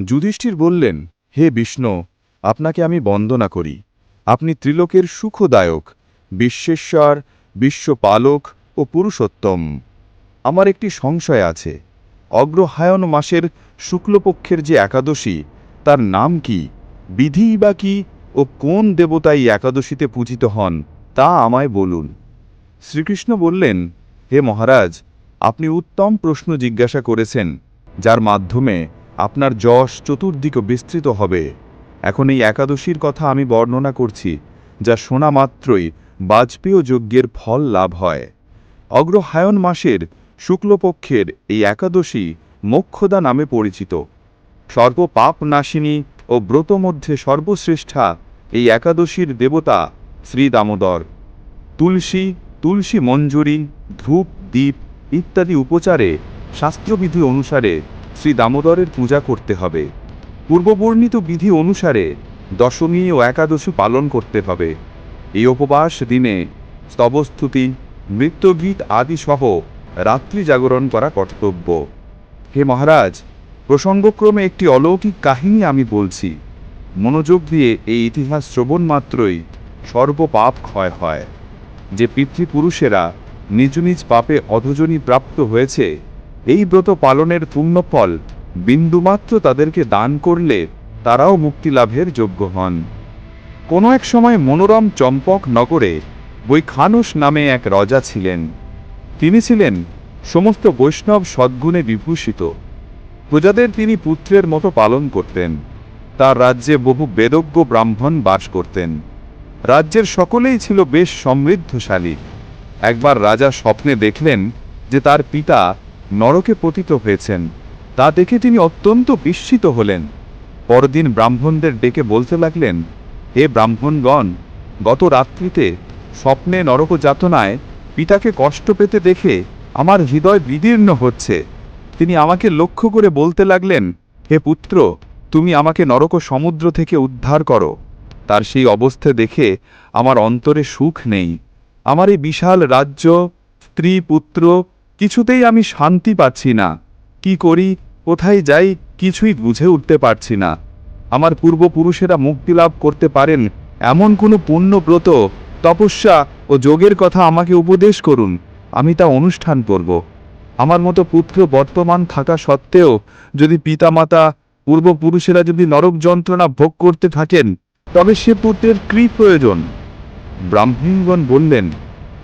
যুধিষ্ঠির বললেন, হে বিষ্ণু, আপনাকে আমি বন্দনা করি। আপনি ত্রিলোকের সুখদায়ক, বিশ্বেশ্বর, বিশ্বপালক ও পুরুষোত্তম। আমার একটি সংশয় আছে। অগ্রহায়ণ মাসের শুক্লপক্ষের যে একাদশী, তার নাম কি বিধিই বা কি, ও কোন দেবতাই একাদশীতে পূজিত হন, তা আমায় বলুন। শ্রীকৃষ্ণ বললেন, হে মহারাজ, আপনি উত্তম প্রশ্ন জিজ্ঞাসা করেছেন, যার মাধ্যমে আপনার যশ চতুর্দিকে বিস্তৃত হবে। এখন এই একাদশীর কথা আমি বর্ণনা করছি, যা শোনা মাত্রই বাজপেয় যজ্ঞের ফল লাভ হয়। অগ্রহায়ণ মাসের শুক্লপক্ষের এই একাদশী মোক্ষদা নামে পরিচিত। সর্বপাপ নাশিনী ও ব্রত মধ্যে সর্বশ্রেষ্ঠা এই একাদশীর দেবতা শ্রী দামোদর। তুলসী তুলসী মঞ্জুরি, ধূপ দ্বীপ ইত্যাদি উপচারে শাস্ত্রবিধি অনুসারে শ্রী দামোদরের পূজা করতে হবে। পূর্ববর্ণিত বিধি অনুসারে দশমী ও একাদশী পালন করতে হবে। এই উপবাস দিনে স্তবস্তুতি, নৃত্যগীত আদি সহ রাত্রি জাগরণ করা কর্তব্য। হে মহারাজ, প্রসঙ্গক্রমে একটি অলৌকিক কাহিনী আমি বলছি। মনোযোগ দিয়ে এই ইতিহাস শ্রবণ মাত্রই সর্বপাপ ক্ষয় হয়। যে পিতৃপুরুষেরা নিজ নিজ পাপে অধজনী প্রাপ্ত হয়েছে এই ব্রত পালনের পুণ্যফল বিন্দুমাত্র তাদেরকে দান করলে তারাও মুক্তি লাভের যোগ্য হন। কোনো এক সময় মনোরম চম্পক নগরে বৈখানুষ নামে এক রজা ছিলেন। তিনি ছিলেন সমস্ত বৈষ্ণব সদ্গুণে বিভূষিত। প্রজাদের তিনি পুত্রের মতো পালন করতেন। তার রাজ্যে বহু বেদজ্ঞ ব্রাহ্মণ বাস করতেন। রাজ্যের সকলেই ছিল বেশ সমৃদ্ধশালী। একবার রাজা স্বপ্নে দেখলেন যে তার পিতা নরকে পতিত হয়েছেন। তা দেখে তিনি অত্যন্ত বিস্মিত হলেন। পরদিন ব্রাহ্মণদের ডেকে বলতে লাগলেন, হে ব্রাহ্মণগণ, গত রাত্রিতে স্বপ্নে নরক যাতনায় পিতাকে কষ্ট পেতে দেখে আমার হৃদয় বিদীর্ণ হচ্ছে। তিনি আমাকে লক্ষ্য করে বলতে লাগলেন, হে পুত্র, তুমি আমাকে নরক সমুদ্র থেকে উদ্ধার করো। তার সেই অবস্থা দেখে আমার অন্তরে সুখ নেই। আমার এই বিশাল রাজ্য, স্ত্রী, পুত্র কিছুতেই আমি শান্তি পাচ্ছি না। কি করি, কোথায় যাই, কিছুই বুঝে উঠতে পারছি না। আমার পূর্বপুরুষেরা মুক্তি লাভ করতে পারেন এমন কোনো পুণ্যব্রত, তপস্যা ও যোগের কথা আমাকে উপদেশ করুন, আমি তা অনুষ্ঠান করব। আমার মতো পুত্র বর্তমান থাকা সত্ত্বেও যদি পিতামাতা, পূর্বপুরুষেরা যদি নরক যন্ত্রণা ভোগ করতে থাকেন, তবে সে পুত্রের কী প্রয়োজন? ব্রাহ্মণগণ বললেন,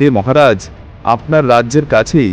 হে মহারাজ, আপনার রাজ্যের কাছেই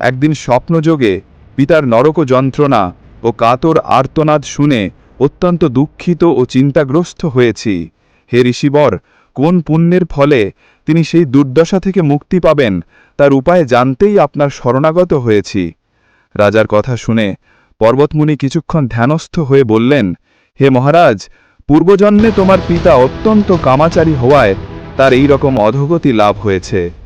একদিন স্বপ্নযোগে পিতার নরক যন্ত্রণা ও কাতর আর্তনাদ শুনে অত্যন্ত দুঃখিত ও চিন্তাগ্রস্ত হয়েছি। হে ঋষিবর, কোন পুণ্যের ফলে তিনি সেই দুর্দশা থেকে মুক্তি পাবেন তার উপায় জানতেই আপনার শরণাগত হয়েছি। রাজার কথা শুনে পর্বতমুনি কিছুক্ষণ ধ্যানস্থ হয়ে বললেন, হে মহারাজ, পূর্বজন্মে তোমার পিতা অত্যন্ত কামাচারী হওয়ায় তার এই রকম অধোগতি লাভ হয়েছে।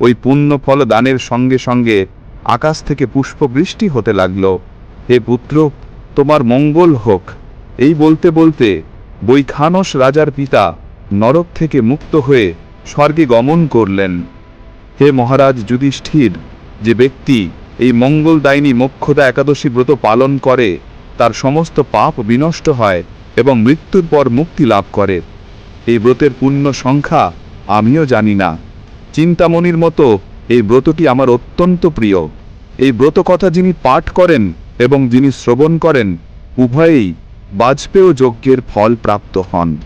ওই পুণ্য ফল দানের সঙ্গে সঙ্গে আকাশ থেকে পুষ্পবৃষ্টি হতে লাগল। হে পুত্র, তোমার মঙ্গল হোক। এই বলতে বলতে বৈখানস রাজার পিতা নরক থেকে মুক্ত হয়ে স্বর্গে গমন করলেন। হে মহারাজ যুধিষ্ঠির, যে ব্যক্তি এই মঙ্গলদায়িনী মোক্ষদা একাদশী ব্রত পালন করে, তার সমস্ত পাপ বিনষ্ট হয় এবং মৃত্যুর পর মুক্তি লাভ করে। এই ব্রতের পূর্ণ সংখ্যা আমিও জানি না। চিন্তামণির মতো এই ব্রতটি আমার অত্যন্ত প্রিয়। এই ব্রত কথা যিনি পাঠ করেন এবং যিনি শ্রবণ করেন, উভয়েই বাজপেয় যজ্ঞের ফল প্রাপ্ত হন।